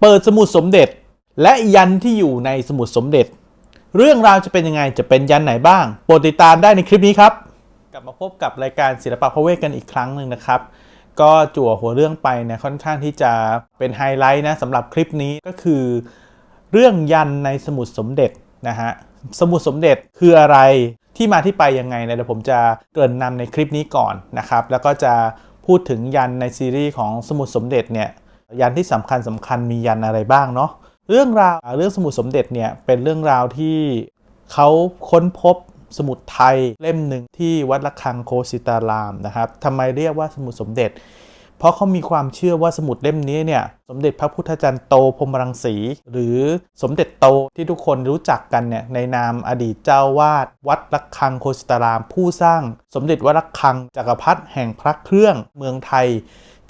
เปิดสมุดสมเด็จ และยันที่อยู่ในสมุดสมเด็จ เรื่องราวจะเป็นยังไงจะเป็นยันไหนบ้างโปรดติดตามได้ในคลิปนี้ครับ กลับมาพบกับรายการศิลปะพระเวทกันอีกครั้งหนึ่งนะครับ ก็จั่วหัวเรื่องไปเนี่ยค่อนข้างที่จะเป็นไฮไลท์นะสำหรับคลิปนี้ก็คือ เรื่องยันในสมุดสมเด็จนะฮะสมุดสมเด็จคืออะไรที่มาที่ไปยังไงเนี่ยเดี๋ยวผมจะเกริ่นนำในคลิปนี้ก่อนนะครับ แล้วก็จะพูดถึงยันในซีรีส์ของสมุดสมเด็จเนี่ย ยันที่สำคัญสำคัญมียันอะไรบ้างเนาะเรื่องราวเรื่องสมุดสมเด็จเนี่ยเป็นเรื่องราวที่เขาค้นพบสมุดไทยเล่มหนึ่งที่วัดระฆังโคสิตารามนะครับทำไมเรียกว่าสมุดสมเด็จ เพราะเขามีความเชื่อว่าสมุดเล่มนี้เนี่ยสมเด็จพระพุทธจารย์โตพรหมรังสี หรือสมเด็จโตที่ทุกคนรู้จักกันเนี่ยในนามอดีตเจ้าวาดวัดระฆังโคสิตาราม ผู้สร้างสมเด็จวัดระฆังจักรพรรดิแห่งพระเครื่องเมืองไทย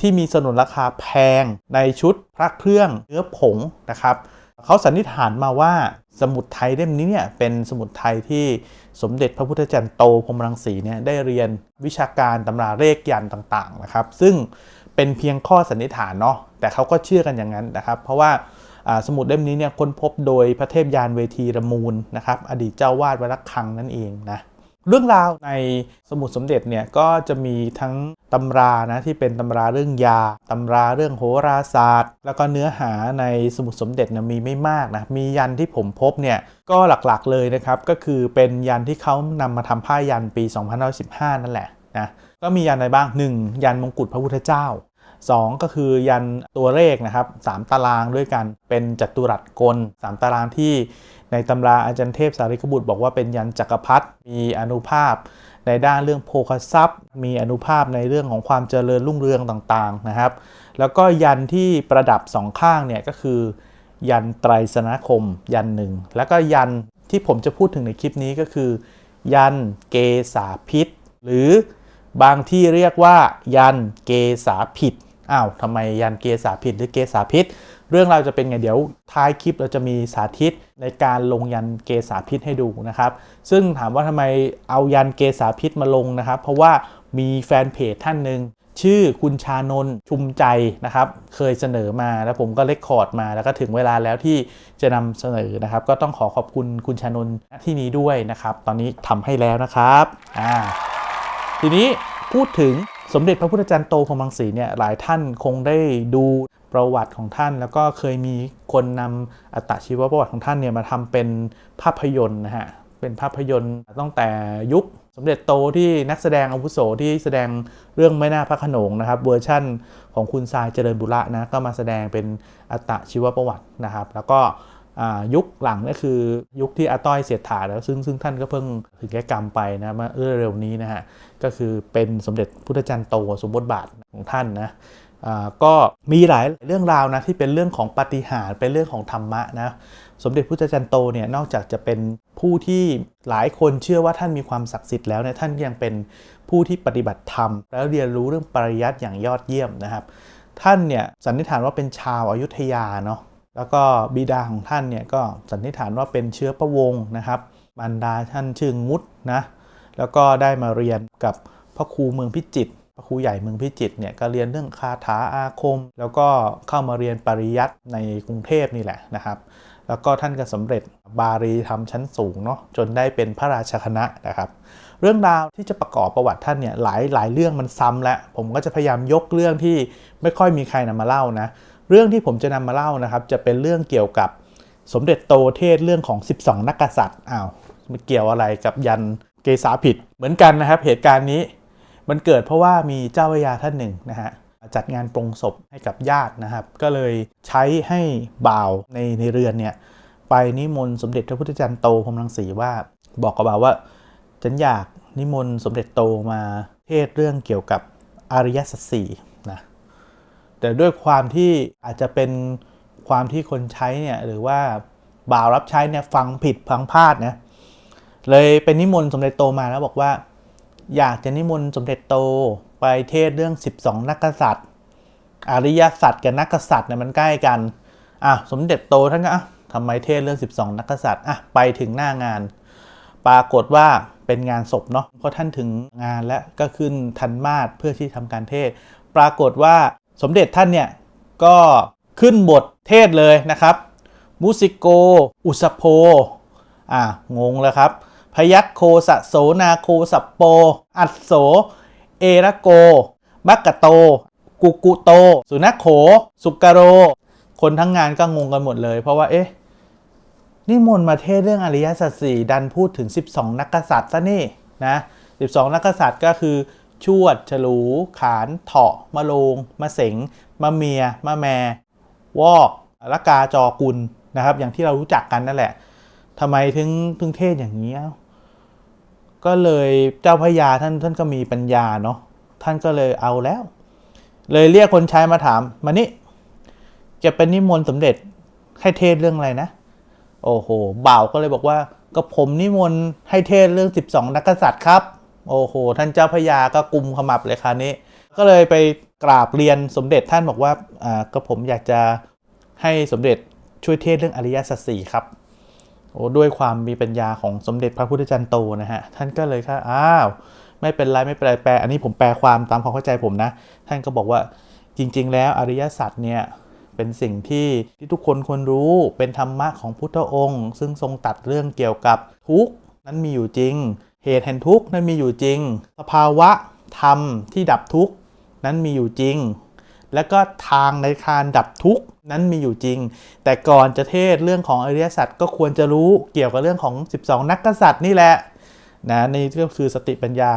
ที่มีสนุนราคาแพงในชุดพระเครื่องเนื้อผงนะครับเขาสันนิษฐานมาว่าสมุดไทยเล่มนี้เนี่ยเป็นสมุดไทยที่สมเด็จพระพุทธจารย์โตพรมรังสีเนี่ยได้เรียนวิชาการตำราเลขยันต่างๆนะครับ ซึ่งเป็นเพียงข้อสันนิษฐานเนาะแต่เขาก็เชื่อกันอย่างนั้นนะครับ เพราะว่าอ่าสมุดเล่มนี้เนี่ยค้นพบโดยพระเทพยานเวทีระมูลนะครับ อดีตเจ้าวาดวัดระฆังนั่นเองนะ เรื่องราวในสมุดสมเด็จเนี่ยก็จะมีทั้งตำรานะที่เป็นตำราเรื่องยาตำราเรื่องโหราศาสตร์ แล้วก็เนื้อหาในสมุดสมเด็จนะมีไม่มากนะมียันที่ผมพบเนี่ยก็หลักๆเลยนะครับก็คือเป็นยันที่เขานำมาทำผ้ายันปี 2515 นั่นแหละนะก็มียันอะไรบ้าง 1. ยันมงกุฎพระพุทธเจ้า 2 ก็คือยันตัวเลขนะครับ3ตารางด้วยกันเป็นจัตุรัสกล 3 ตารางที่ในตำราอาจารย์เทพสารีกบุตรบอกว่าเป็นยันจักรพรรดิมีอนุภาพ ในด้านเรื่องโภคทรัพย์ มีอนุภาพในเรื่องของความเจริญรุ่งเรืองต่างๆนะครับ แล้วก็ยันที่ประดับสองข้างเนี่ยก็คือ ยันไตรสนาคม ยันหนึ่งแล้วก็ยันที่ผมจะพูดถึงในคลิปนี้ก็คือ ยันเกษาพิษ หรือบางที่เรียกว่า ยันเกษาผิด อ้าวทำไมยันเกษาผิดหรือเกษาพิษ เรื่องเราวจะเป็นไงเดี๋ยวท้ายคลิปเราจะมีสาธิตในการลงยันเกษาพิษให้ดูนะครับ ซึ่งถามว่าทำไมเอายันเกษาพิษมาลงนะครับ เพราะว่ามีแฟนเพจท่านหนึ่งชื่อคุณชานนชุมใจนะครับ เคยเสนอมาแล้วผมก็เลคคอร์ดมาแล้วก็ถึงเวลาแล้วที่จะนำเสนอนะครับ ก็ต้องขอขอบคุณคุณชานนที่นี้ด้วยนะครับ ตอนนี้ทำให้แล้วนะครับอ่าทีนี้พูดถึง สมเด็จพระพุทธจารย์โตพรมังสีเนี่ยหลายท่านคงได้ดูประวัติของท่าน แล้วก็เคยมีคนนำอัตชีวประวัติของท่านเนี่ยมาทำเป็นภาพยนตร์นะฮะเป็นภาพยนตร์ตั้งแต่ยุคสมเด็จโตที่นักแสดงอาวุโสที่แสดงเรื่องไม่น่าพระขนงนะครับเวอร์ชั่นของคุณทรายเจริญบุระนะก็มาแสดงเป็นอัตชีวประวัตินะครับ แล้วก็ยุคหลังก็คือยุคที่อาต้อยเสียถาแล้วซึ่งซึ่งท่านก็เพิ่งถึงแก่กรรมไปนะมาเร็วนี้นะฮะ ก็คือเป็นสมเด็จพุทธจารย์โตสมบทบาทของท่านนะอ่าก็มีหลายเรื่องราวนะที่เป็นเรื่องของปฏิหารเป็นเรื่องของธรรมะนะสมเด็จพุทธจารย์โตเนี่ยนอกจากจะเป็นผู้ที่หลายคนเชื่อว่าท่านมีความศักดิ์สิทธิ์แล้วเนี่ยท่านยังเป็นผู้ที่ปฏิบัติธรรม แล้วเรียนรู้เรื่องปริยัติอย่างยอดเยี่ยมนะครับ ท่านเนี่ยสันนิษฐานว่าเป็นชาวอายุทยาเนาะแล้วก็บิดาของท่านเนี่ยก็สันนิษฐานว่าเป็นเชื้อพระวงศ์นะครับบรรดาท่านชื่องุดนะ แล้วก็ได้มาเรียนกับพระครูเมืองพิจิตรพระครูใหญ่เมืองพิจิตรเนี่ยก็เรียนเรื่องคาถาอาคม แล้วก็เข้ามาเรียนปริยัติในกรุงเทพนี่แหละนะครับแล้วก็ท่านก็สำเร็จบาลีธรรมชั้นสูงเนาะจนได้เป็นพระราชคณะนะครับ เรื่องราวที่จะประกอบประวัติท่านเนี่ยหลายหลายเรื่องมันซ้ำแล้วผมก็จะพยายามยกเรื่องที่ไม่ค่อยมีใครนำมาเล่านะเรื่องที่ผมจะนำมาเล่านะครับ จะเป็นเรื่องเกี่ยวกับสมเด็จโตเทศเรื่องของ 12 นักกษัตริย์อ้าวมันเกี่ยวอะไรกับยัน เกษาผิดเหมือนกันนะครับ เหตุการณ์นี้มันเกิดเพราะว่ามีเจ้าพระยาท่านหนึ่งนะฮะจัดงานปรงศพให้กับญาตินะครับ ก็เลยใช้ให้บ่าวในในเรือนเนี่ยไปนิมนต์สมเด็จพระพุทธจารย์โตพรมรังสีว่าบอกกับบ่าวว่าฉันอยากนิมนต์สมเด็จโตมาเทศเรื่องเกี่ยวกับอริยสัจสี่นะแต่ด้วยความที่อาจจะเป็นความที่คนใช้เนี่ยหรือว่าบ่าวรับใช้เนี่ยฟังผิดฟังพลาดนะ เลยเป็นนิมนต์สมเด็จโตมาแล้วบอกว่า อยากจะนิมนต์สมเด็จโตไปเทศเรื่อง 12 นักกษัตริย์ อริยสัจกับนักกษัตริย์เนี่ยมันใกล้กันอะสมเด็จโตท่านก็อะทำไมเทศเรื่อง 12 นักกษัตริย์อะไปถึงหน้างาน ปรากฏว่าเป็นงานศพเนาะพอท่านถึงงานแล้วก็ขึ้นทันมาศเพื่อที่ทำการเทศ ปรากฏว่าสมเด็จท่านเนี่ยก็ขึ้นบทเทศเลยนะครับมุสิโก อุสโพอ่างงแล้วครับ พยัคโคสะโสนาโคสัปโป อัสโส เอระโก มักกะโต กุกุโต สุนัขโข สุกโร คนทั้งงานก็งงกันหมดเลย เพราะว่าเอ๊ะนี่มนมาเทศเรื่องอริยสัจสี่ดันพูดถึง 12 นักกษัตริย์ซะนี่นะ 12 นักกษัตริย์ก็คือ ชวด ฉลู ขาน เถาะมะโรงมะเสงมะเมียมะแม วอกละกาจอกุลนะครับ อย่างที่เรารู้จักกันนั่นแหละทำไมถึงถึงเทศอย่างนี้ ก็เลยเจ้าพระยาท่านท่านก็มีปัญญาเนาะท่านก็เลยเอาแล้ว เลยเรียกคนใช้มาถามมานี่จะเป็นนิมนต์สมเด็จให้เทศเรื่องอะไรนะ โอ้โหบ่าวก็เลยบอกว่าก็ผมนิมนต์ให้เทศเรื่อง 12 นักกษัตริย์ครับ โอ้โห ท่านเจ้าพระยาก็กุมขมับเลยคราวนี้ ก็เลยไปกราบเรียนสมเด็จท่านบอกว่าอ่าก็ผมอยากจะให้สมเด็จช่วยเทศเรื่องอริยสัจสี่ครับ โอ้ด้วยความมีปัญญาของสมเด็จพระพุทธจันทร์โตนะฮะท่านก็เลยค่ะอ้าว ไม่เป็นไรไม่เป็นไรแปลอันนี้ผมแปลความตามความเข้าใจผมนะ ท่านก็บอกว่าจริง ๆ แล้วอริยสัจเนี่ยเป็นสิ่งที่ที่ทุกคนควรรู้เป็นธรรมะของพุทธองค์ ซึ่งทรงตัดเรื่องเกี่ยวกับทุกนั้นมีอยู่จริง เหตุแห่งทุกนั้นมีอยู่จริง สภาวะธรรมที่ดับทุกนั้นมีอยู่จริง แล้วก็ทางในการดับทุกข์นั้นมีอยู่จริง แต่ก่อนจะเทศเรื่องของอริยสัจก็ควรจะรู้เกี่ยวกับเรื่องของ 12 นักกษัตริย์นี่แหละนะนี่ก็คือสติปัญญา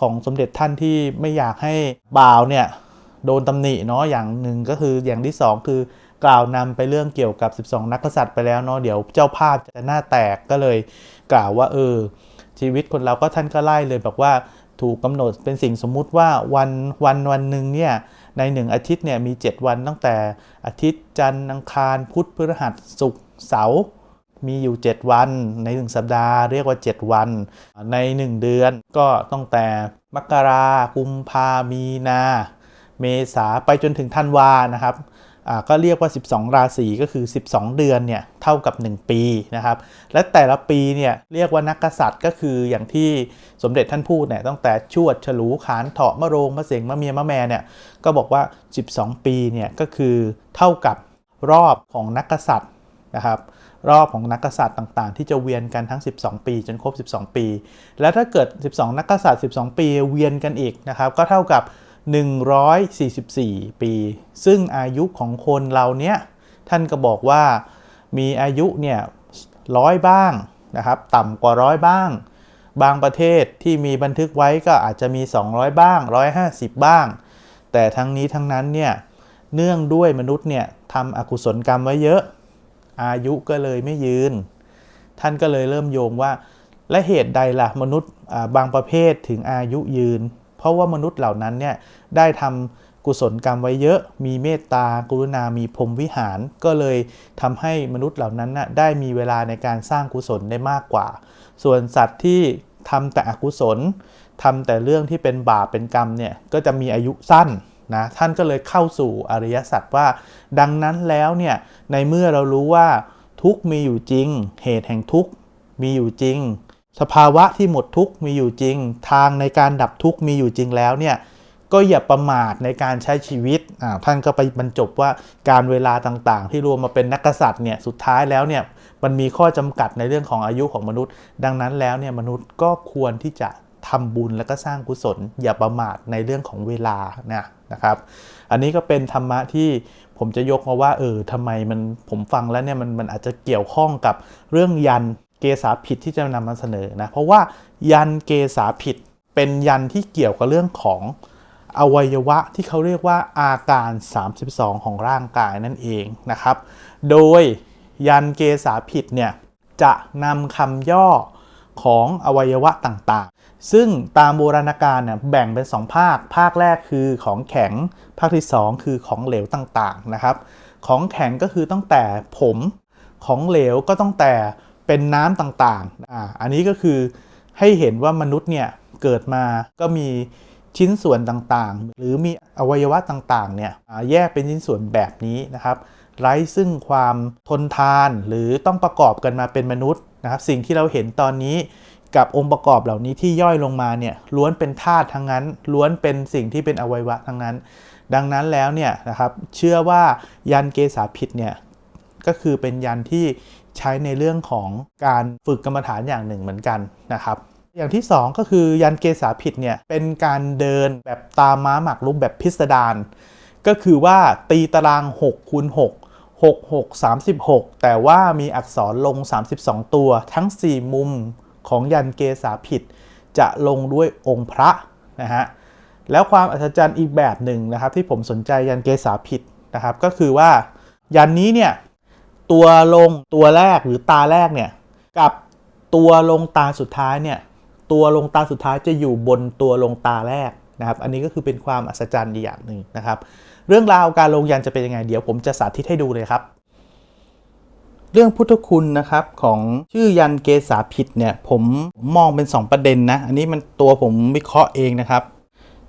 ของสมเด็จท่านที่ไม่อยากให้บ่าวเนี่ยโดนตำหนิเนาะอย่างหนึ่งก็คืออย่างที่ 2 คือกล่าวนำไปเรื่องเกี่ยวกับ 12 นักกษัตริย์ไปแล้วเนาะเดี๋ยวเจ้าภาพจะหน้าแตกก็เลยกล่าวว่าเออชีวิตคนเราก็ท่านก็ไล่เลยบอกว่าถูกกำหนดเป็นสิ่งสมมุติว่าวันวันวันหนึ่งเนี่ย ในหนึ่งอาทิตย์เนี่ยมี 7 วันตั้งแต่อาทิตย์จันทร์อังคาร พุธพฤหัสศุกร์เสาร์มีอยู่ 7 วันใน 1 สัปดาห์เรียกว่า 7 วัน ใน 1 เดือนก็ตั้งแต่มกรากุมภามีนา เมษาไปจนถึงธันวานะครับ ก็เรียกว่า 12 ราศีก็คือ 12 เดือนเนี่ยเท่ากับ 1 ปีนะครับ และแต่ละปีเนี่ยเรียกว่านักกษัตริย์ก็คืออย่างที่สมเด็จท่านพูดเนี่ยตั้งแต่ชวดฉลูขานเถาะมะโรงมะเสงมะเมียมะแม่เนี่ยก็บอกว่า 12 ปีเนี่ยก็คือเท่ากับรอบของนักกษัตริย์นะครับรอบของนักกษัตริย์ต่างๆ ที่จะเวียนกันทั้ง 12 ปี จนครบ 12 ปี แล้วถ้าเกิด 12 นักกษัตริย์ 12 ปีเวียนกันอีกนะครับก็เท่ากับ 144 ปี ซึ่งอายุของคนเราเนี้ยท่านก็บอกว่ามีอายุเนี่ยร้อยบ้างนะครับ ต่ำกว่าร้อยบ้าง บางประเทศที่มีบันทึกไว้ก็อาจจะมี 200 บ้าง 150 บ้าง แต่ทั้งนี้ทั้งนั้นเนี่ยเนื่องด้วยมนุษย์เนี่ยทำอกุศลกรรมไว้เยอะ อายุก็เลยไม่ยืน ท่านก็เลยเริ่มโยงว่า และเหตุใดล่ะมนุษย์บางประเภทถึงอายุยืน เพราะว่ามนุษย์เหล่านั้นเนี่ยได้ทำกุศลกรรมไว้เยอะ มีเมตตา กรุณา มีพรหมวิหาร ก็เลยทำให้มนุษย์เหล่านั้นน่ะได้มีเวลาในการสร้างกุศลได้มากกว่า ส่วนสัตว์ที่ทำแต่อกุศลทำแต่เรื่องที่เป็นบาปเป็นกรรมเนี่ย ก็จะมีอายุสั้นนะท่านก็เลยเข้าสู่อริยสัจว่า ดังนั้นแล้วเนี่ย ในเมื่อเรารู้ว่าทุกมีอยู่จริง เหตุแห่งทุกมีอยู่จริง สภาวะที่หมดทุกข์มีอยู่จริง ทางในการดับทุกข์มีอยู่จริงแล้วเนี่ยก็อย่าประมาทในการใช้ชีวิตท่านก็ไปบรรจบว่าการเวลาต่างๆ ที่รวมมาเป็นนักกษัตริย์เนี่ยสุดท้ายแล้วเนี่ยมันมีข้อจำกัดในเรื่องของอายุของมนุษย์ ดังนั้นแล้วเนี่ยมนุษย์ก็ควรที่จะทำบุญแล้วก็สร้างกุศล อย่าประมาทในเรื่องของเวลานะนะครับ อันนี้ก็เป็นธรรมะที่ผมจะยกมาว่าเออทำไมมันผมฟังแล้วเนี่ยมันมันอาจจะเกี่ยวข้องกับเรื่องยัน เกษาผิดที่จะนำมาเสนอนะ เพราะว่ายันเกษาผิดเป็นยันที่เกี่ยวกับเรื่องของอวัยวะที่เขาเรียกว่าอาการ 32 ของร่างกายนั่นเองนะครับ โดยยันเกษาผิดเนี่ยจะนำคำย่อของอวัยวะต่างๆ ซึ่งตามโบราณกาลเนี่ยแบ่งเป็น 2 ภาค ภาคแรกคือของแข็ง ภาคที่ 2 คือของเหลวต่างๆนะครับ ของแข็งก็คือตั้งแต่ผม ของเหลวก็ตั้งแต่ เป็นน้ำต่างๆอ่าอันนี้ก็คือให้เห็นว่ามนุษย์เนี่ยเกิดมาก็มีชิ้นส่วนต่างๆ หรือมีอวัยวะต่างๆเนี่ยแยกเป็นชิ้นส่วนแบบนี้นะครับ ไร้ซึ่งความทนทานหรือต้องประกอบกันมาเป็นมนุษย์นะครับ สิ่งที่เราเห็นตอนนี้กับองค์ประกอบเหล่านี้ที่ย่อยลงมาเนี่ยล้วนเป็นธาตุทั้งนั้น ล้วนเป็นสิ่งที่เป็นอวัยวะทั้งนั้น ดังนั้นแล้วเนี่ยนะครับเชื่อว่ายันเกษาผิดเนี่ยก็คือเป็นยันที่ ใช้ในเรื่องของการฝึกกรรมฐานอย่างหนึ่งเหมือนกันนะครับ อย่างที่ 2 ก็คือยันเกษาผิดเนี่ยเป็นการเดินแบบตามม้าหมักลุกแบบพิสดารก็คือว่าตีตาราง6คูณ6 6 6 36 แต่ว่ามีอักษรลง 32 ตัว ทั้ง 4 มุมของยันเกษาผิด จะลงด้วยองค์พระนะฮะแล้วความอัศจรรย์อีกแบบหนึ่งนะครับ ที่ผมสนใจยันเกษาผิดนะครับ ก็คือว่ายันนี้เนี่ย ตัวลงตัวแรกหรือตาแรกเนี่ยกับตัวลงตาสุดท้ายเนี่ยตัวลงตาสุดท้ายจะอยู่บนตัวลงตาแรกนะครับ อันนี้ก็คือเป็นความอัศจรรย์อีกอย่างหนึ่งนะครับ เรื่องราวการลงยันจะเป็นยังไงเดี๋ยวผมจะสาธิตให้ดูเลยครับ เรื่องพุทธคุณนะครับของชื่อยันเกษาผิดเนี่ยผมมองเป็น 2 ประเด็นนะ อันนี้มันตัวผมวิเคราะห์เองนะครับ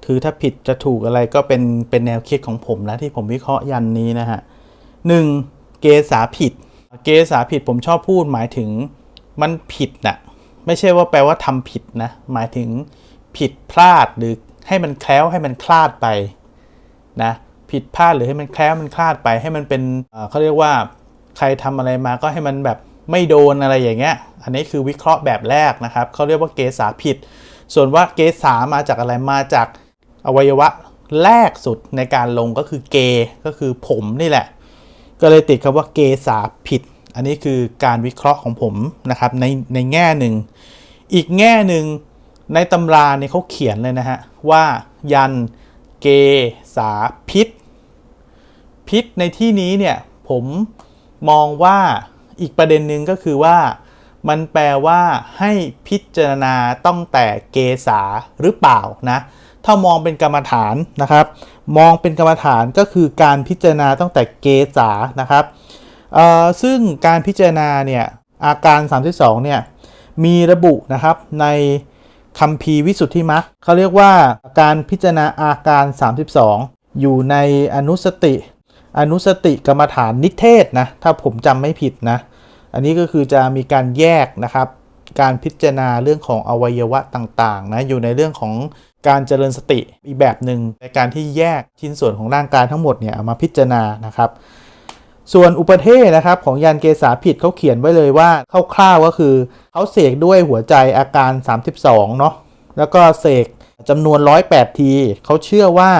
คือถ้าผิดจะถูกอะไรก็เป็นเป็นแนวคิดของผมนะที่ผมวิเคราะห์ยันนี้นะฮะหนึ่ง เกษาผิด เกษาผิดผมชอบพูดหมายถึงมันผิดนะไม่ใช่ว่าแปลว่าทำผิดนะ หมายถึงผิดพลาดหรือให้มันแคล้วให้มันคลาดไปนะผิดพลาดหรือให้มันแคล้วมันคลาดไป ให้มันเป็นเขาเรียกว่าใครทำอะไรมาก็ให้มันแบบไม่โดนอะไรอย่างเงี้ย อันนี้คือวิเคราะห์แบบแรกนะครับเขาเรียกว่าเกษาผิด ส่วนว่าเกษามาจากอะไรมาจากอวัยวะแรกสุดในการลงก็คือเกก็คือผมนี่แหละ ก็เลยติดคำว่าเกษาผิด อันนี้คือการวิเคราะห์ของผมนะครับในในแง่หนึ่ง อีกแง่หนึ่งในตำราเนี่ยเขาเขียนเลยนะฮะว่ายันเกษาพิษ พิษในที่นี้เนี่ยผมมองว่าอีกประเด็นหนึ่งก็คือว่า มันแปลว่าให้พิจารณาต้องแต่เกษาหรือเปล่านะ ถ้ามองเป็นกรรมฐานนะครับ มองเป็นกรรมฐานก็คือการพิจารณาตั้งแต่เกษานะครับซึ่งการพิจารณาเนี่ยอาการ 32เนี่ยมีระบุนะครับในคัมภีวิสุทธิมรรคเขาเรียกว่าการพิจารณาอาการ 32 อยู่ในอนุสติ อนุสติกรรมฐานนิเทศนะถ้าผมจำไม่ผิดนะอันนี้ก็คือจะมีการแยกนะครับ การพิจารณาเรื่องของอวัยวะต่างๆนะอยู่ในเรื่องของ การเจริญสติอีกแบบหนึ่งในการที่แยกชิ้นส่วนของร่างกายทั้งหมดเนี่ยามาพิจารณานะครับ ส่วนอุปเทศนะครับของยันเกษาผิดเขาเขียนไว้เลยว่าคร่าวๆก็คือเขาเสกด้วยหัวใจอาการ 32เนาะแล้วก็เสกจำนวน 108 ทีเขาเชื่อว่า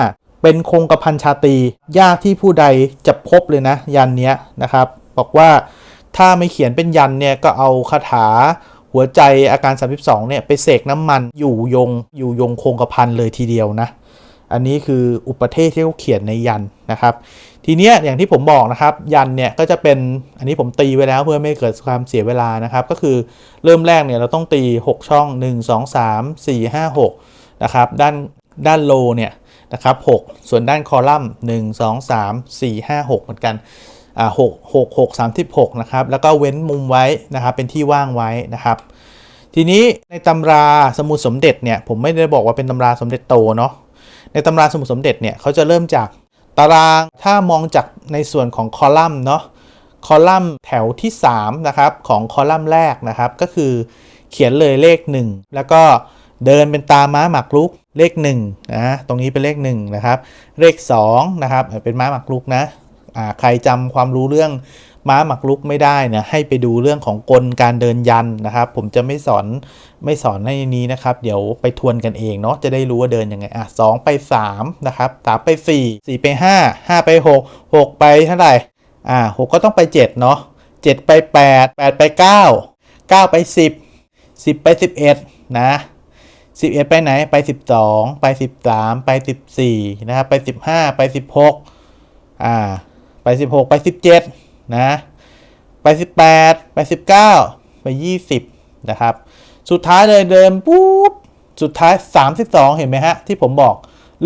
เป็นคงกระพันชาตียากที่ผู้ใดจะพบเลยนะยันเนี้ยนะครับ บอกว่าถ้าไม่เขียนเป็นยันเนี่ยก็เอาคาถา หัวใจอาการ 32 เนี่ย ไปเสกน้ำมันอยู่ยงอยู่ยงคงกระพันเลยทีเดียวนะ อันนี้คืออุปเทศที่เขาเขียนในยันนะครับ ทีเนี้ยอย่างที่ผมบอกนะครับ ยันเนี่ยก็จะเป็นอันนี้ผมตีไว้แล้วเพื่อไม่เกิดความเสียเวลานะครับ ก็คือเริ่มแรกเนี่ยเราต้องตี 6 ช่อง 1 2 3 4 5 6นะครับด้านด้านโลเนี่ยนะครับ6ส่วนด้านคอลัมน์ 1 2 3 4 5 6 เหมือนกัน อ่า6 6 6 36นะครับแล้วก็เว้นมุมไว้นะครับเป็นที่ว่างไว้นะครับ ทีนี้ในตำราสมุดสมเด็จเนี่ยผมไม่ได้บอกว่าเป็นตำราสมเด็จโตเนาะในตำราสมุดสมเด็จเนี่ยเขาจะเริ่มจากตารางถ้ามองจากในส่วนของคอลัมน์เนาะคอลัมน์แถวที่3นะครับของคอลัมน์แรกนะครับ ก็คือเขียนเลยเลข 1 แล้วก็เดินเป็นตาม้าหมากรุกเลข1นะตรงนี้เป็นเลข1นะครับเลข2นะครับเป็นม้าหมากรุกนะ ใครจำความรู้เรื่องม้าหมักลุกไม่ได้เนี่ยให้ไปดูเรื่องของกลการเดินยันนะครับ ผมจะไม่สอนไม่สอนในนี้นะครับ เดี๋ยวไปทวนกันเองเนาะจะได้รู้ว่าเดินยังไงอะสองไป3นะครับสามไป4 4ไป5 5ไป6 6ไปเท่าไหร่อ่า6ก็ต้องไป7เนาะ7ไป8 8ไป9 9ไป10 10ไป11นะ11ไปไหนไป12ไป13ไป14นะครับไป15ไป16อ่า ไป 16 ไป 17 นะ ไป 18 ไป 19 ไป 20 นะครับ สุดท้ายเลยเดินปุ๊บ สุดท้าย 32 เห็นไหมฮะ ที่ผมบอก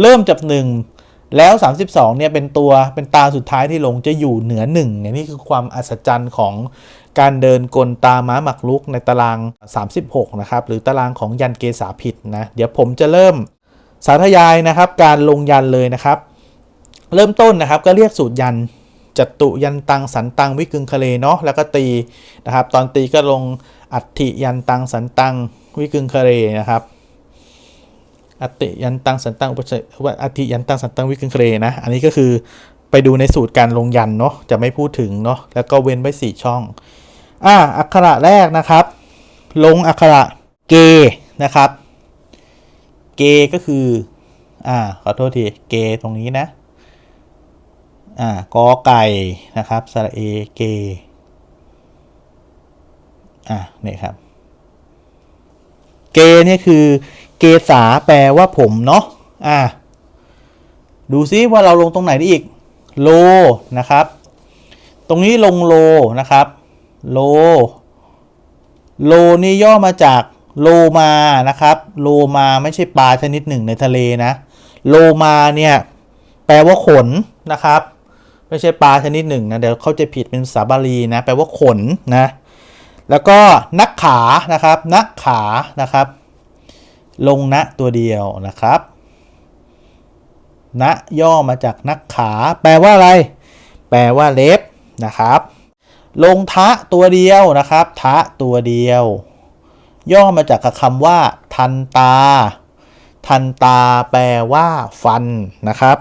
เริ่มจาก 1 แล้ว 32 เนี่ยเป็นตัวเป็นตาสุดท้ายที่ลงจะอยู่เหนือ1เนี่ยนี่คือความอัศจรรย์ของการเดินกลตาม้าหมักลุกในตาราง 36 นะครับ หรือตารางของยันเกษาผิดนะ เดี๋ยวผมจะเริ่มสาธยายนะครับ การลงยันเลยนะครับ เริ่มต้นนะครับก็เรียกสูตรยัน จตุยันตังสันตังวิกึงคะเลเนาะแล้วก็ตีนะครับ ตอนตีก็ลงอัติยันตังสันตังวิกึงคะเลนะครับอัตติยันตังสันตังอุปชัยว่าอัตติยันตังสันตังวิกึงคะเลนะ อันนี้ก็คือไปดูในสูตรการลงยันเนาะจะไม่พูดถึงเนาะแล้วก็เว้นไว้สี่ช่องอ่าอักขระแรกนะครับ ลงอักขระเกนะครับ เกก็คือ อ่า ขอโทษที เกตรงนี้นะ อ่ากอไก่นะครับสระเอเกอ่าเนี่ยครับ เกเนี่ยคือ เกษาแปลว่าผมเนาะอ่าดูซิว่าเราลงตรงไหนได้อีก โลนะครับ ตรงนี้ลงโลนะครับ โล โลนี่ย่อมาจากโลมานะครับ โลมาไม่ใช่ปลาชนิดหนึ่งในทะเลนะ โลมาเนี่ย แปลว่าขนนะครับ ไม่ใช่ปลาชนิดหนึ่งนะเดี๋ยวเขาใจะผิดเป็นภาษาบาลีนะแปลว่าขนนะแล้วก็นักขานะครับนักขานะครับ ลงนะตัวเดียวนะครับนะย่อมาจากนักขา แปลว่าอะไร แปลว่าเล็บนะครับ ลงทะตัวเดียวนะครับ ทะตัวเดียว ย่อมาจากคำว่า ทันตา ทันตา แปลว่า ฟันนะครับ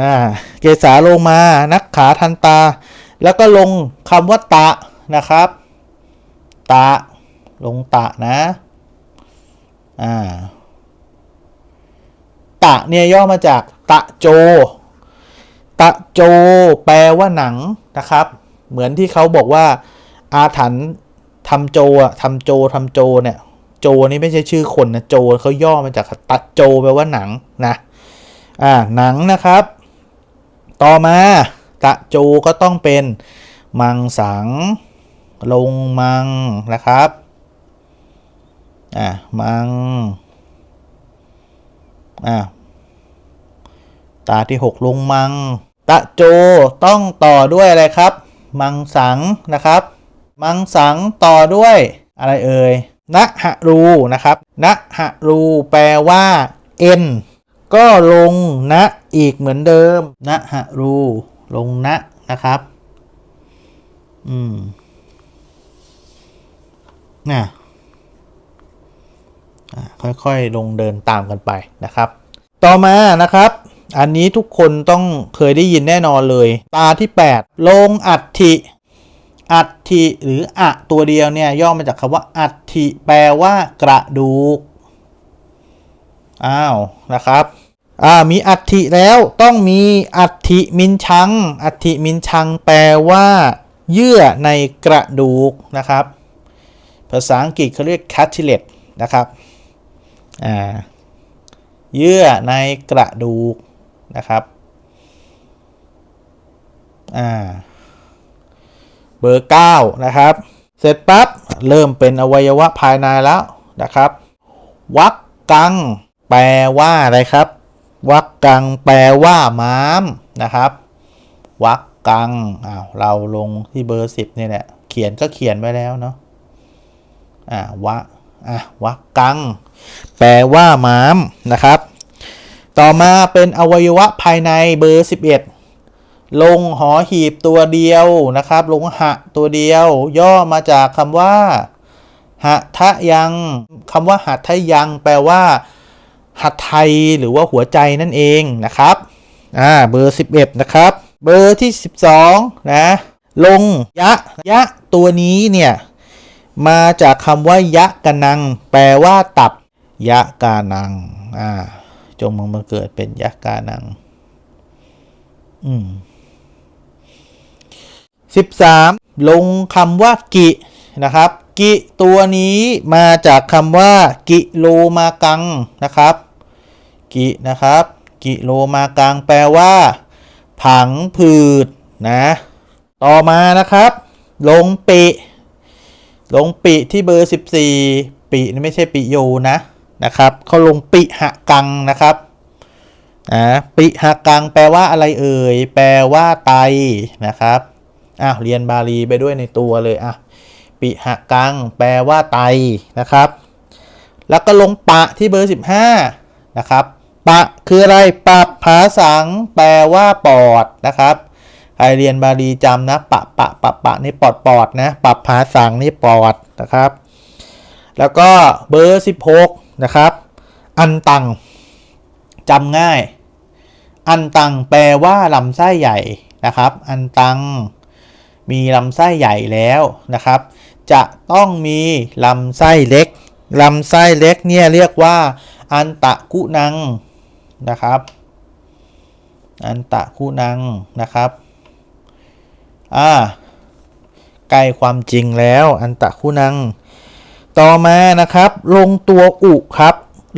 อ่าเกษาลงมานักขาทันตา แล้วก็ลงคำว่าตะนะครับ ตะ ลงตะนะอ่าตะเนี่ยย่อมาจากตะโจ ตะโจแปลว่าหนังนะครับ เหมือนที่เขาบอกว่าอาถรรพ์ทำโจอะทำโจทำโจเนี่ย โจนี่ไม่ใช่ชื่อคนนะ โจเขาย่อมาจากตะโจแปลว่าหนังนะ อ่าหนังนะครับ ต่อมาตะโจก็ต้องเป็นมังสัง ลงมังนะครับ อ่ามัง อ่าตาที่ 6 ลงมัง ตะโจต้องต่อด้วยอะไรครับ มังสังนะครับ มังสังต่อด้วยอะไรเอ่ยนะหะรูนะครับนะหะรูแปลว่าเอ็น ก็ลงนะอีกเหมือนเดิมนะหะรู ลงนะนะครับ อืมน่ะค่อยๆ ลงเดินตามกันไปนะครับ ต่อมานะครับ อันนี้ทุกคนต้องเคยได้ยินแน่นอนเลย ตาที่ 8 ลงอัฐิอัฐิหรืออะตัวเดียวเนี่ยย่อมาจากคำว่าอัฐิแปลว่ากระดูก อ้าวนะครับ อ่ามีอัฐิแล้วต้องมีอัฐิมินชัง อัฐิมินชังแปลว่า เยื่อในกระดูกนะครับ ภาษาอังกฤษเขาเรียก cartilage นะครับอ่าเยื่อในกระดูกนะครับอ่าเบอร์ 9 นะครับ เสร็จปั๊บ เริ่มเป็นอวัยวะภายในแล้วนะครับ วักกัง แปลว่าอะไรครับ วักกังแปลว่าม้ามนะครับ วักกังอ้าวเราลงที่เบอร์10นี่แหละเขียนก็เขียนไว้แล้วเนาะอ่าวะอะวักกัง แปลว่าม้ามนะครับ ต่อมาเป็นอวัยวะภายในเบอร์11ลงหอหีบตัวเดียวนะครับ ลงหะตัวเดียว ย่อมาจากคำว่าหะทะยังคำว่าหะทะยัง แปลว่า หัตไทยหรือว่าหัวใจนั่นเองนะครับอ่าเบอร์ 11 นะครับ เบอร์ที่ 12 นะ ลงยะ ยะตัวนี้เนี่ย มาจากคำว่ายะกะนัง แปลว่าตับ ยะกานังอ่าจงมึงมาเกิดเป็นยะกานังอืมสิบสามลงคำว่ากิ นะครับ กิตัวนี้มาจากคำว่า กิโลมากังนะครับ กินะครับ กิโลมากังแปลว่า ผังผืดนะต่อมานะครับ ลงปิลงปิที่เบอร์ 14 ปินี่ไม่ใช่ปิโยนะนะครับเขาลงปิหะกังนะครับอ่าปิหะกังแปลว่าอะไรเอ่ย แปลว่าไตนะครับอ้าวเรียนบาลีไปด้วยในตัวเลยอะ ปิหะกัง แปลว่าไตนะครับ แล้วก็ลงปะที่เบอร์ 15 นะครับ ปะคืออะไรปะภาสัง แปลว่าปอดนะครับใครเรียนบาลีจำนะ ปะปะปะปะนี่ปอดปอดนะปะภาสังนี่ปอดนะครับ แล้วก็เบอร์ 16 นะครับ อันตังจำง่าย อันตังแปลว่าลำไส้ใหญ่นะครับ อันตังมีลำไส้ใหญ่แล้วนะครับ จะต้องมีลำไส้เล็กลำไส้เล็กเนี่ยเรียกว่า อันตะกุนังนะครับ อันตะกุนังนะครับอ่าใกล้ความจริงแล้วอันตะคุนัง ต่อมานะครับ ลงตัวอุครับ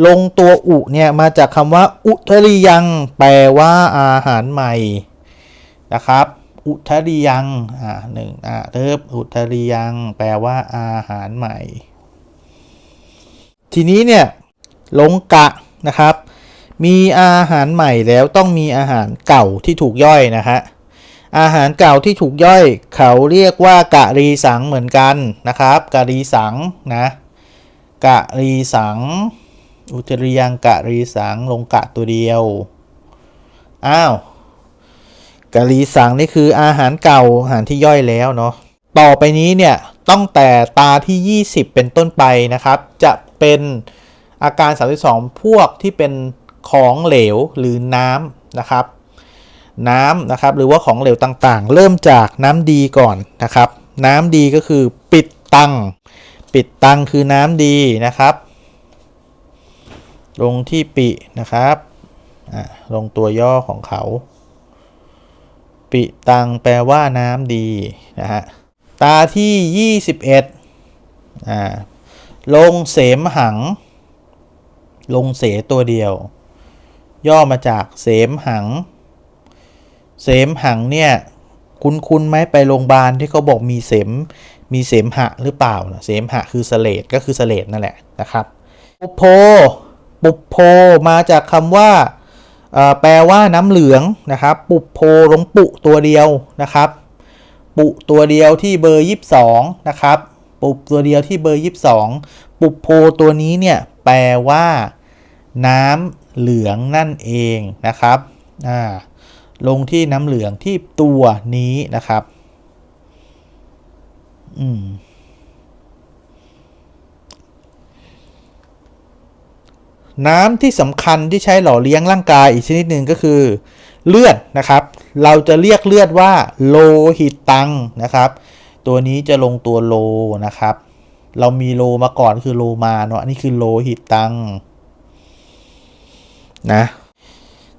ลงตัวอุเนี่ยมาจากคำว่า อุทริยัง แปลว่าอาหารใหม่นะครับ อุทริยังอ่าหนึ่งอ่าเทิบอุทริยัง แปลว่าอาหารใหม่ ทีนี้เนี่ยลงกะนะครับ มีอาหารใหม่แล้วต้องมีอาหารเก่าที่ถูกย่อยนะฮะอาหารเก่าที่ถูกย่อย เขาเรียกว่ากะรีสังเหมือนกันนะครับกะรีสังนะกะรีสัง อุจริยังกะรีสังลงกะตัวเดียว อ้าว กะรีสังนี่คืออาหารเก่าอาหารที่ย่อยแล้วเนาะต่อไปนี้เนี่ยต้องแต่ตาที่ 20 เป็นต้นไปนะครับ จะเป็นอาการ 32 พวกที่เป็นของเหลวหรือน้ำนะครับน้ำนะครับหรือว่าของเหลวต่างๆ เริ่มจากน้ำดีก่อนนะครับ น้ำดีก็คือปิดตังปิดตังคือน้ำดีนะครับ ลงที่ปินะครับลงตัวย่อของเขา ปิตังแปลว่าน้ำดีนะฮะตาที่ 21อ่าลงเสมหัง ลงเสตัวเดียว ย่อมาจากเสมหัง เสมหังเนี่ยคุณคุณไหมไปโรงพยาบาลที่เขาบอกมีเสมมีเสมหะหรือเปล่าเสมหะคือเสเลดก็คือเสเลดนั่นแหละนะครับ ปุโพ ปุโพมาจากคำว่า แปลว่าน้ำเหลืองนะครับ ปุโพลงปุตัวเดียวนะครับ ปุตัวเดียวที่เบอร์ 22 นะครับ ปุตัวเดียวที่เบอร์ 22 ปุโพตัวนี้เนี่ยแปลว่า น้ำเหลืองนั่นเองนะครับอ่าลงที่น้ำเหลืองที่ตัวนี้นะครับ อืม น้ำที่สำคัญที่ใช้หล่อเลี้ยงร่างกายอีกชนิดหนึ่งก็คือ เลือดนะครับ เราจะเรียกเลือดว่าโลหิตตังนะครับ ตัวนี้จะลงตัวโลนะครับ เรามีโลมาก่อนคือโลมาเนาะอันนี้คือโลหิตตังนะ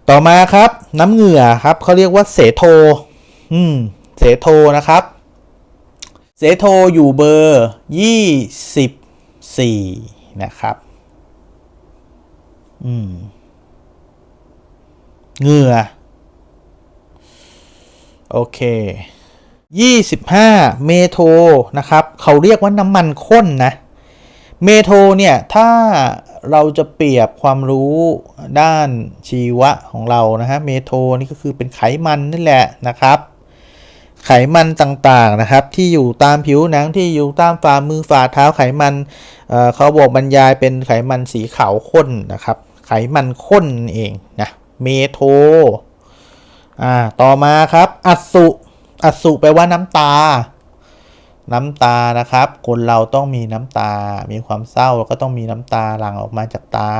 ต่อมาครับ น้ำเหงื่อครับเขาเรียกว่าเสโท อืมเสโทนะครับ เสโทอยู่เบอร์ยี่สิบสี่นะครับ อืมเหงื่อ โอเคยี่สิบห้าเมโทนะครับ เขาเรียกว่าน้ำมันข้นนะ เมโทเนี่ย ถ้าเราจะเปรียบความรู้ด้านชีวะของเรานะฮะ เมโทนี่ก็คือเป็นไขมันนี่แหละนะครับ ไขมันต่างๆนะครับ ที่อยู่ตามผิวหนังที่อยู่ตามฝ่ามือฝ่าเท้าไขมันเเขาบอกบรรยายเป็นไขมันสีขาวข้นนะครับ ไขมันข้นเองนะเมโทอ่าต่อมาครับอสุอสุแปลว่าน้ำตา น้ำตานะครับ คนเราต้องมีน้ำตา มีความเศร้าก็ต้องมีน้ำตาหลั่งออกมาจากตา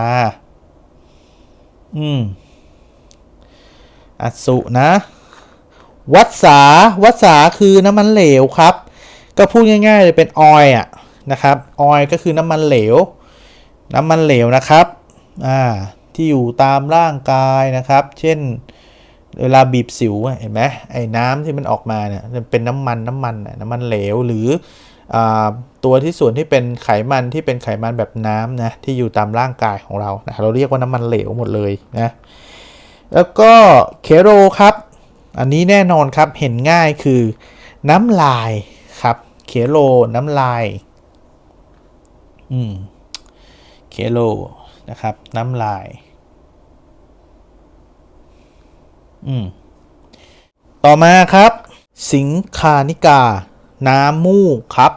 อืมอสุนะ วัฏสาวัฏสาคือน้ำมันเหลวครับ ก็พูดง่ายๆเลยเป็นออย์อะนะครับ ออย์ก็คือน้ำมันเหลว น้ำมันเหลวนะครับ อ่าที่อยู่ตามร่างกายนะครับ เช่นเวลาบีบสิวเห็นไหมไอ้น้ำที่มันออกมาเนี่ยมันเป็นน้ำมันน้ำมันน้ำมันเหลวหรืออตัวที่ส่วนที่เป็นไขมันที่เป็นไขมันแบบน้ำนะที่อยู่ตามร่างกายของเรานะเราเรียกว่าน้ำมันเหลวหมดเลยนะแล้วก็เคโรครับ อันนี้แน่นอนครับเห็นง่ายคือน้ำลายครับเคโรน้ำลายอืมเคโร นะครับ น้ำลาย อืม ต่อมาครับ สิงคานิกา น้ำมูกครับ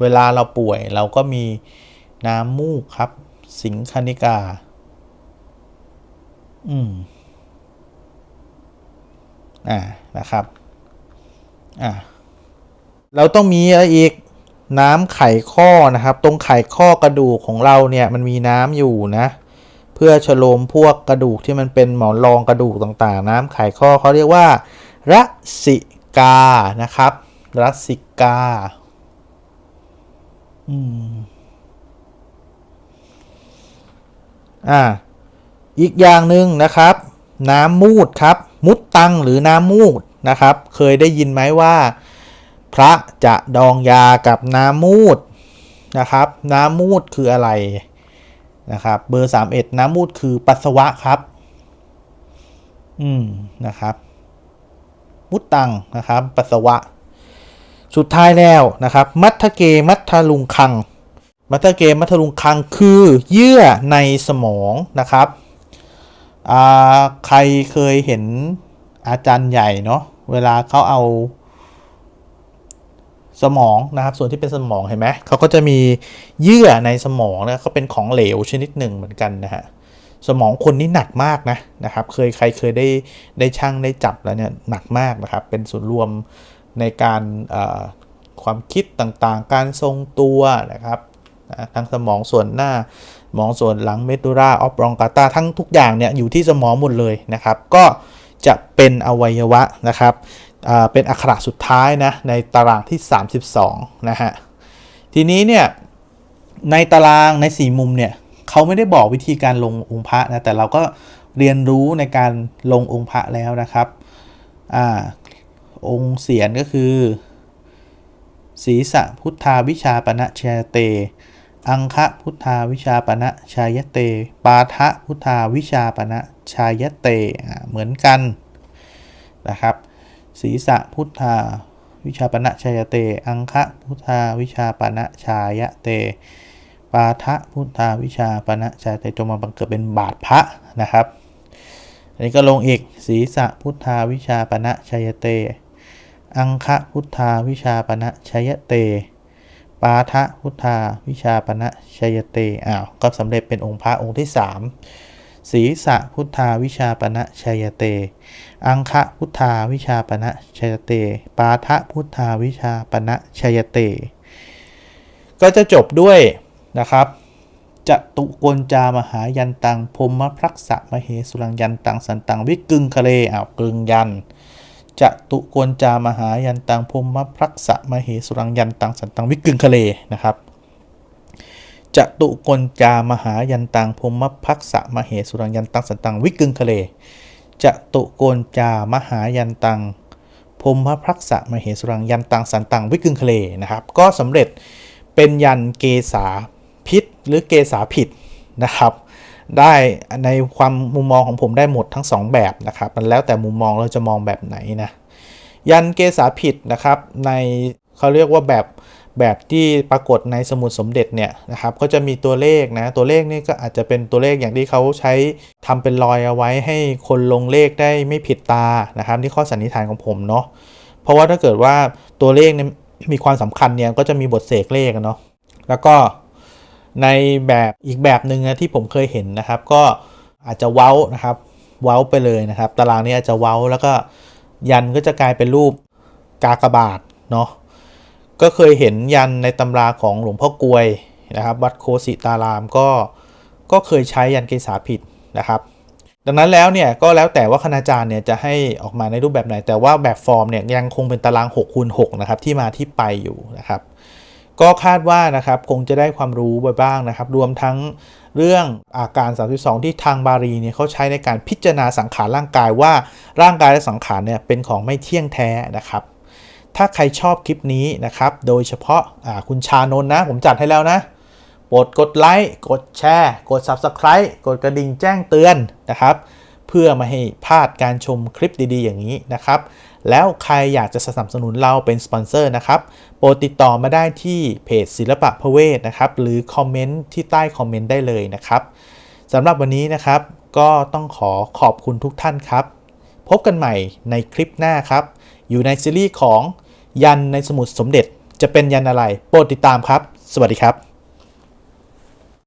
เวลาเราป่วยเราก็มีน้ำมูกครับ สิงคานิกา อืม อ่า นะครับ อ่าเราต้องมีอะไรอีก น้ำไขข้อนะครับ ตรงไขข้อกระดูกของเราเนี่ยมันมีน้ำอยู่นะ เพื่อฉโลมพวกกระดูกที่มันเป็นหมอนรองกระดูกต่างๆ น้ำไขข้อเขาเรียกว่ารัสิกานะครับรัสิกาอืมอ่าอีกอย่างหนึ่งนะครับ น้ำมูดครับ มุดตังหรือน้ำมูดนะครับ เคยได้ยินไหมว่า พระจะดองยากับน้ำมูดนะครับ น้ำมูดคืออะไรนะครับเบอร์ 31 น้ำมูดคือปัสสาวะครับ อืมนะครับ มุดตังนะครับ ปัสสาวะ สุดท้ายแล้วนะครับ มัทเกมัทลุงคัง มัทเกมัทลุงคังคือเยื่อในสมองนะครับอ่าใครเคยเห็นอาจารย์ใหญ่เนาะเวลาเขาเอา สมองนะครับ ส่วนที่เป็นสมองเห็นไหมเขาก็จะมีเยื่อในสมองนะเขาเป็นของเหลวชนิดหนึ่งเหมือนกันนะฮะสมองคนนี้หนักมากนะนะครับ เคยใครเคยได้ได้ช่างได้จับแล้วเนี่ยหนักมากนะครับ เป็นส่วนรวมในการความคิดต่างๆ การทรงตัวนะครับนะทั้งสมองส่วนหน้าสมองส่วนหลังเมดูราออฟรองกาตาทั้งทุกอย่างเนี่ยอยู่ที่สมองหมดเลยนะครับ ก็จะเป็นอวัยวะนะครับ เป็นอักขระสุดท้ายนะในตารางที่ 32 นะฮะ ทีนี้เนี่ยในตารางในสี่มุมเนี่ยเขาไม่ได้บอกวิธีการลงองค์พระนะแต่เราก็เรียนรู้ในการลงองค์พระแล้วนะครับอ่าองค์เสียนก็คือศีสะพุทธาวิชาปณะชยเต อังคะพุทธาวิชาปณะชายเต ปาทะพุทธาวิชาปณะชายเต เหมือนกันนะครับ ศีสะพุทธา วิชาปณะชายเต อังคะพุทธา วิชาปณะชายเต ปาทะพุทธา วิชาปณะชายเตจงมาบังเกิดเป็นบาทพระนะครับ อันนี้ก็ลงอีกศีสะพุทธา วิชาปณะชายเต อังคะพุทธา วิชาปณะชายเต ปาทะพุทธา วิชาปณะชายเต อ้าว ก็สำเร็จเป็นองค์พระองค์ที่ 3 ศีสะพุทธา วิชาปณะชายเต อังคะพุทธาวิชาปณะชยเต ปาทะพุทธาวิชาปณะชยเต ก็จะจบด้วยนะครับจะตุกลจามหายันตังพรหมพรักษะมเหสุรังยันตังสันตังวิกึงคะเลอ้าวกึงยันจะตุกลจามหายันตังพรหมพรักษะมเหสุรังยันตังสันตังวิกึงคะเลนะครับจะตุกลจามหายันตังพรหมพักษะมเหสุรังยันตังสันตังวิกึงคะเล จะตุโกนจามหายันตังพรมพรักษะมเหสรังยันตังสันตังวิกึงเคลนะครับ ก็สำเร็จเป็นยันเกษาพิษหรือเกษาผิดนะครับ ได้ในความมุมมองของผมได้หมดทั้งสองแบบนะครับมันแล้วแต่มุมมองเราจะมองแบบไหนนะยันเกษาผิดนะครับในเขาเรียกว่าแบบ แบบที่ปรากฏในสมุดสมเด็จเนี่ยนะครับก็จะมีตัวเลขนะตัวเลขนี่ก็อาจจะเป็นตัวเลขอย่างที่เขาใช้ทำเป็นรอยเอาไว้ให้คนลงเลขได้ไม่ผิดตานะครับนี่ข้อสันนิษฐานของผมเนาะเพราะว่าถ้าเกิดว่าตัวเลขเนี่ยมีความสำคัญเนี่ยก็จะมีบทเสกเลขเนาะแล้วก็ในแบบอีกแบบหนึ่งนะที่ผมเคยเห็นนะครับ ก็อาจจะเว้านะครับ เว้าไปเลยนะครับ ตารางนี้อาจจะเว้าแล้วก็ยันก็จะกลายเป็นรูปกากบาทเนาะ ก็เคยเห็นยันในตำราของหลวงพ่อกลวยนะครับ วัดโคสิตารามก็ก็เคยใช้ยันเกษาผิดนะครับ ดังนั้นแล้วเนี่ยก็แล้วแต่ว่าคณาจารย์เนี่ยจะให้ออกมาในรูปแบบไหน แต่ว่าแบบฟอร์มเนี่ยยังคงเป็นตาราง6คูณ6นะครับที่มาที่ไปอยู่นะครับ ก็คาดว่านะครับคงจะได้ความรู้ไปบ้างนะครับ รวมทั้งเรื่องอาการ 32 ที่ทางบาลีเนี่ยเขาใช้ในการพิจารณาสังขารร่างกายว่าร่างกายและสังขารเนี่ยเป็นของไม่เที่ยงแท้นะครับ ถ้าใครชอบคลิปนี้นะครับ โดยเฉพาะคุณชานนนะ ผมจัดให้แล้วนะโปรดกดไลค์ กดแชร์ กด Subscribe กดกระดิ่งแจ้งเตือนนะครับ เพื่อไมาให้พลาดการชมคลิปดีๆ อย่างนี้นะครับ แล้วใครอยากจะสนับสนุนเราเป็นสปอนเซอร์นะครับ โปรดติดต่อมาได้ที่เพจศิลปะพระเวทนะครับ หรือคอมเมนต์ที่ใต้คอมเมนต์ได้เลยนะครับสำหรับวันนี้นะครับก็ต้องขอขอบคุณทุกท่านครับ พบกันใหม่ในคลิปหน้าครับ อยู่ในซีรีส์ของ ยันในสมุดสมเด็จจะเป็นยันอะไร โปรดติดตามครับ สวัสดีครับ